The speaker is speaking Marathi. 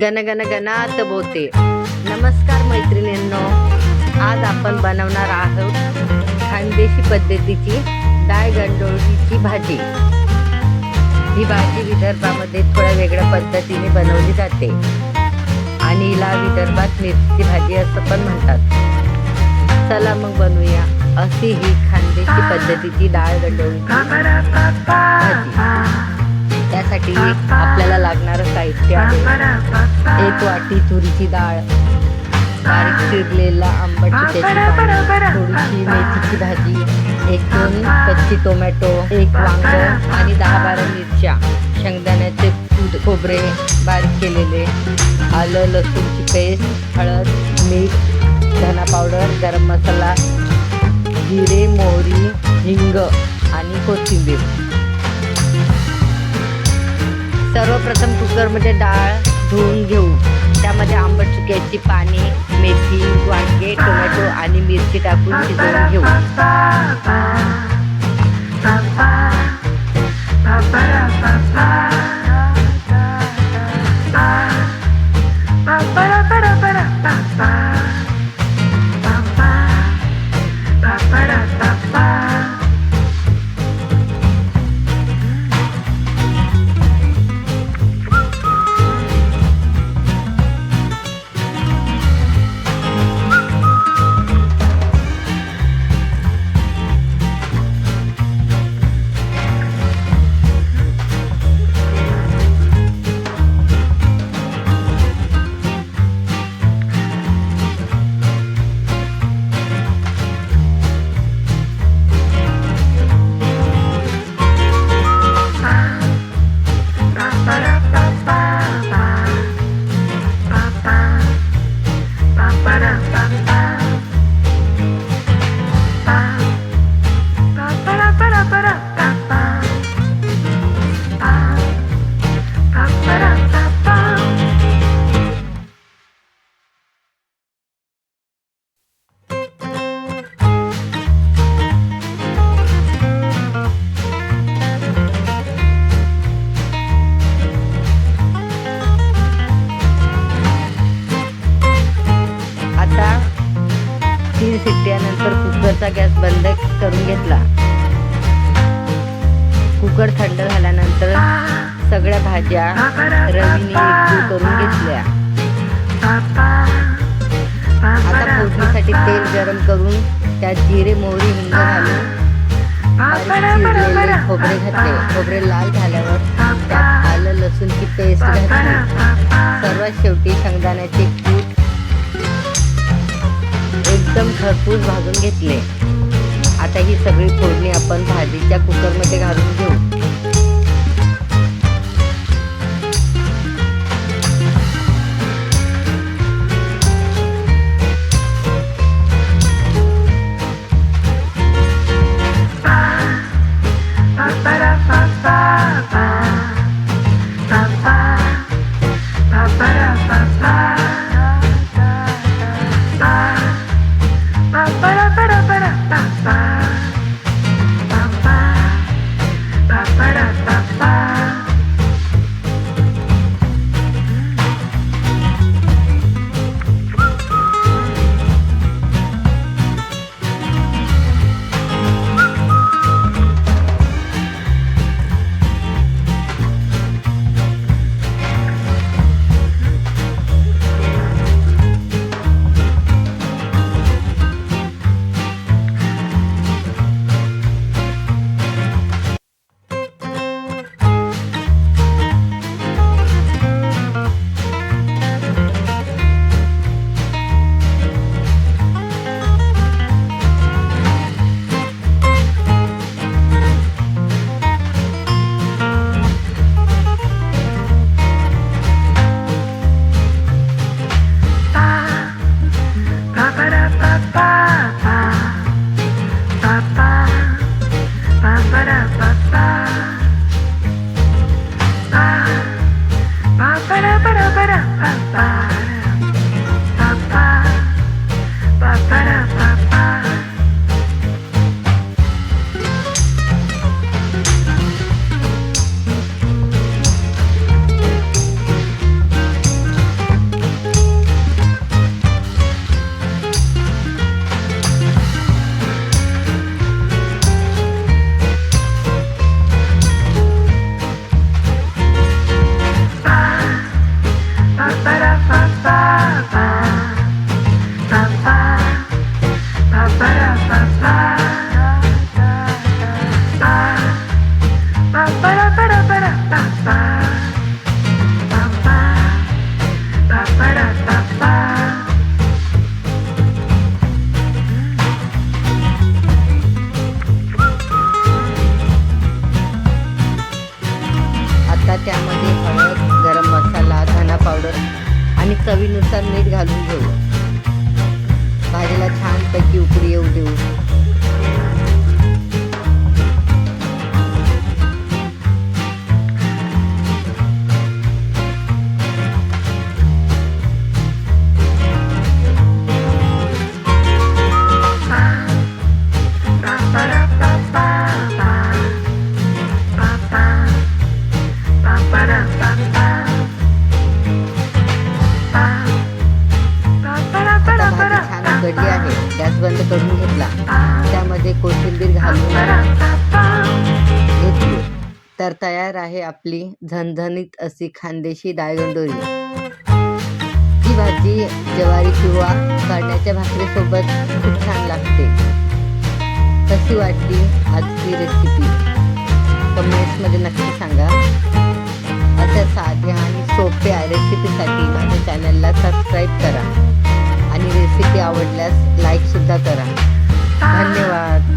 गण गण गणात बोते. नमस्कार मैत्रिणींनो आज आपण बनवणार आहोत खानदेशी पद्धतीची डाळ गंडोळीची भाजी. ही भाजी विदर्भामध्ये थोड्या वेगळ्या पद्धतीने बनवली जाते. आणि हिला विदर्भात मिरची भाजी असं पण म्हणतात. चला मग बनवूया अशी ही खानदेशी पद्धतीची डाळ गंडोळीची भाजी. त्यासाठी आपल्याला लागणारं साहित्य आहे. एक वाटी तुरीची डाळ बारीक चिरलेला आंबट थोडीशी मेथीची भाजी एक दोन कच्ची टोमॅटो एक वांग आणि दहा बारा मिरच्या. शेंगदाण्याचे कूट खोबरे बारीक केलेले आलं लसूणची पेस्ट हळद मीठ धना पावडर गरम मसाला जिरे मोहरी हिंग आणि कोथिंबीर. सर्वप्रथम कुकरमध्ये म्हणजे डाळ धुवून घेऊ त्यामध्ये आंबट चुक्याची पाने मेथी वांगे टोमॅटो आणि मिरची टाकून शिजवून घेऊ. आता झाल्यानंतर कुकरचा गॅस बंद करून घेतला. कुकर थंड झाल्यानंतर सगळ्या भाज्या रवीने एकजीव करून घेतल्या. आता फोडणीसाठी तेल गरम करून त्यात जिरे मोहरी हिंग घालून खोबरे घातले. खोबरे लाल झाल्यावर त्यात आलं लसूणची पेस्ट घातली. सर्वात शेवटी शेंगदाण्याचे कूट एकदम खरपूस भाजून घेतले. आता ही सगळी फोडणी आपण भाजीच्या कुकरमध्ये घालून घेऊ. バラバラバラ will do. तयार आहे आपली झणझणीत अशी खानदेशी डाळगंडोरी ही भाजी ज्वारी किंवा काट्याच्या भाकरीसोबत खूप छान लागते. कशी वाटली आजची रेसिपी कमेंट्समध्ये नक्की सांगा. अशा साध्या आणि सोप्या रेसिपीसाठी माझ्या चॅनलला सबस्क्राईब करा. आणि रेसिपी आवडल्यास लाईकसुद्धा करा. धन्यवाद.